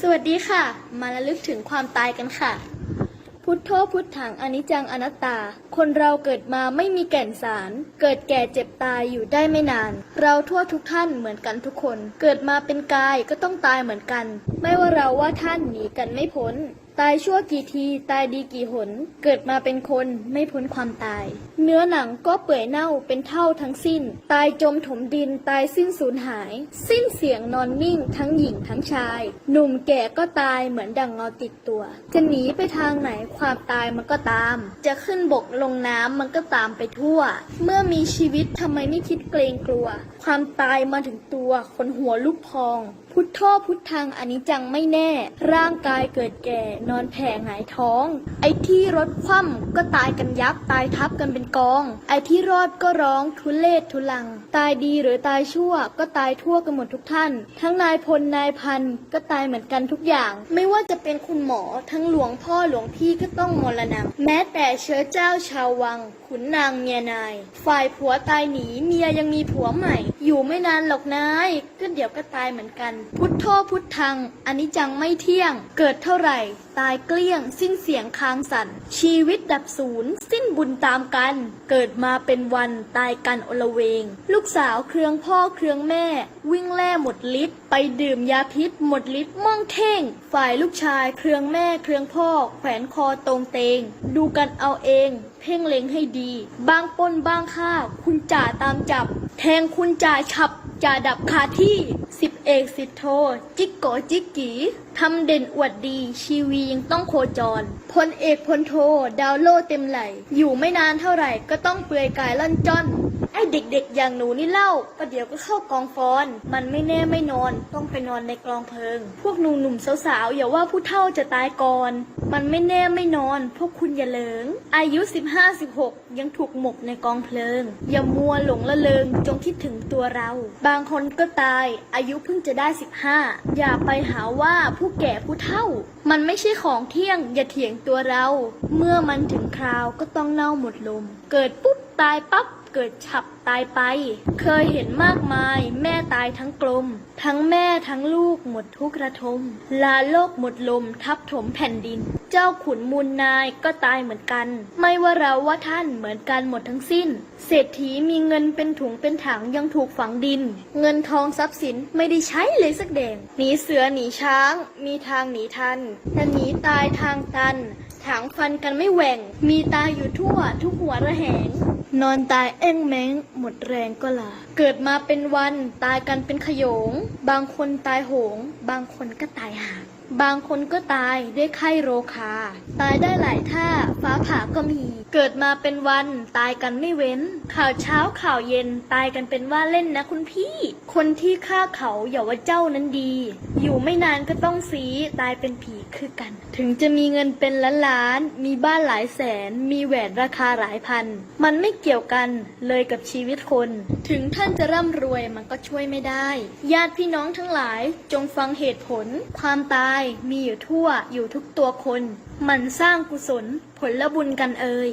สวัสดีค่ะ มาระลึกถึงความตายกันค่ะ พุทโธพุทธังอนิจจังอนัตตา คนเราเกิดมาไม่มีแก่นสาร เกิดแก่เจ็บตายอยู่ได้ไม่นาน เราทั่วทุกท่านเหมือนกันทุกคน เกิดมาเป็นกายก็ต้องตายเหมือนกัน ไม่ว่าเราว่าท่านหนีกันไม่พ้น ตายชั่วกี่ทีตายดีกี่หน เกิดมาเป็นคนไม่พ้นความตาย เนื้อหนังก็เปื่อยเน่าเป็นเท่าทั้งสิ้น ตายจมถมดินตายสิ้นสูญหาย สิ้นเสียงนอนนิ่งทั้งหญิงทั้งชาย หนุ่มแก่ก็ตายเหมือนดังเงาติดตัว จะหนีไปทางไหนความตายมันก็ตาม จะขึ้นบกลงน้ำมันก็ตามไปทั่ว เมื่อมีชีวิตทำไมไม่คิดเกรงกลัว ความตายมาถึงตัวคนหัวลุกพอง พุทโธพุทธังอันิจจังไม่แน่ ร่างกายเกิดแก่นอนแผ่หงายท้อง ไอ้ที่รถคว่ำก็ตายกันยับตายทับกันเป็นกอง ไอ้ที่รอดก็ร้องทุเลศทุลัง ตายดีหรือตายชั่วก็ตายทั่วกันหมดทุกท่าน ทั้งนายพลนายพันก็ตายเหมือนกันทุกอย่าง ไม่ว่าจะเป็นคุณหมอทั้งหลวงพ่อหลวงพี่ก็ต้องมรณะแม้แต่เชื้อเจ้าชาววัง ขุนนางเมียนาย ฝ่ายผัวตายหนีเมียยังมีผัวใหม่ อยู่ไม่นานหรอกนายก็เดี๋ยวก็ตายเหมือนกันพุทโธพุทธังอันนี้จังไม่เที่ยง เกิดเท่าไหร่ ตายเกลี้ยง สิ้นเสียงคางสั่นชีวิตดับศูนย์ สิ้นบุญตามกัน เกิดมาเป็นวันตายกันอลเวง ลูกสาวเครืองพ่อเครืองแม่ วิ่งแล่หมดฤทธิ์ไปดื่มยาพิษ หมดฤทธิ์ม่องเท่ง ฝ่ายลูกชายเครืองแม่เครืองพ่อ แขวนคอตรงเตง ดูกันเอาเอง เพ่งเล็งให้ดี บางป้นบางฆ่าคุณจ่าตามจับ แทงคุณจ่าฉับจ่าดับคาที่ เอกสิบโท จิกโกจิกกีทำเด่นอวดดี ชีวียังต้องโคจร พลเอกพลโท ดาวโลเต็มไหล อยู่ไม่นานเท่าไหร่ก็ต้องเปลือยกายล่อนจ้อน ไอเด็กๆ อย่างหนูนี่เล่า ประเดี๋ยวก็เข้ากองฟอน มันไม่แน่ไม่นอน ต้องไปนอนในกลองเพลิง พวกนุ่มหนุ่มๆสาวๆอย่าว่าผู้เฒ่าจะตายก่อน มันไม่แน่ไม่นอน พวกคุณอย่าเลิง อายุ 15-16 ยังถูกหมกในกองเพลิง อย่ามัวหลงละเริงจงคิดถึงตัวเรา บางคนก็ตาย อายุเพิ่งจะได้ 15 อย่าไปหาว่าผู้แก่ผู้เฒ่า มันไม่ใช่ของเที่ยง อย่าเถียงตัวเรา เมื่อมันถึงคราวก็ต้องเน่าหมดลม เกิดปุ๊บตายปั๊บเกิดฉับตายไป เคยเห็นมากมาย แม่ตายทั้งกลม ทั้งแม่ทั้งลูกหมดทุกระทม ลาโลกหมดลมทับถมแผ่นดิน เจ้าขุนมูลนายก็ตายเหมือนกัน ไม่ว่าเราว่าท่านเหมือนกันหมดทั้งสิ้น เศรษฐีมีเงินเป็นถุงเป็นถังยังถูกฝังดิน เงินทองทรัพย์สินไม่ได้ใช้เลยสักแดงหนีเสือหนีช้าง มีทางหนีทันแต่หนีตายทางตันถางฟันกันไม่แหว่ง มีตายอยู่ทั่วทุกหัวระแหง นอนตายเอ้งแมงหมดแรงก็ลา เกิดมาเป็นวันตายกันเป็นขโยง บางคนตายโหง บางคนก็ตายหา บางคนก็ตายด้วยไข้โรคา ตายได้หลายท่า ฟ้าผ่าก็มี เกิดมาเป็นวันตายกันไม่เว้น ข่าวเช้าข่าวเย็นตายกันเป็นว่าเล่นนะคุณพี่ คนที่ฆ่าเขาอย่าว่าเจ้านั้นดี อยู่ไม่นานก็ต้องสีตายเป็นผีคือกัน ถึงจะมีเงินเป็นล้านล้านๆมีบ้านหลายแสน มีแหวนราคาหลายพัน มันไม่เกี่ยวกันเลยกับชีวิตคน ถึงท่านจะร่ำรวยมันก็ช่วยไม่ได้ ญาติพี่น้องทั้งหลายจงฟังเหตุผล ความตายายมีอยู่ทั่วอยู่ทุกตัวคน มันสร้างกุศลผลบุญกันเอ่ย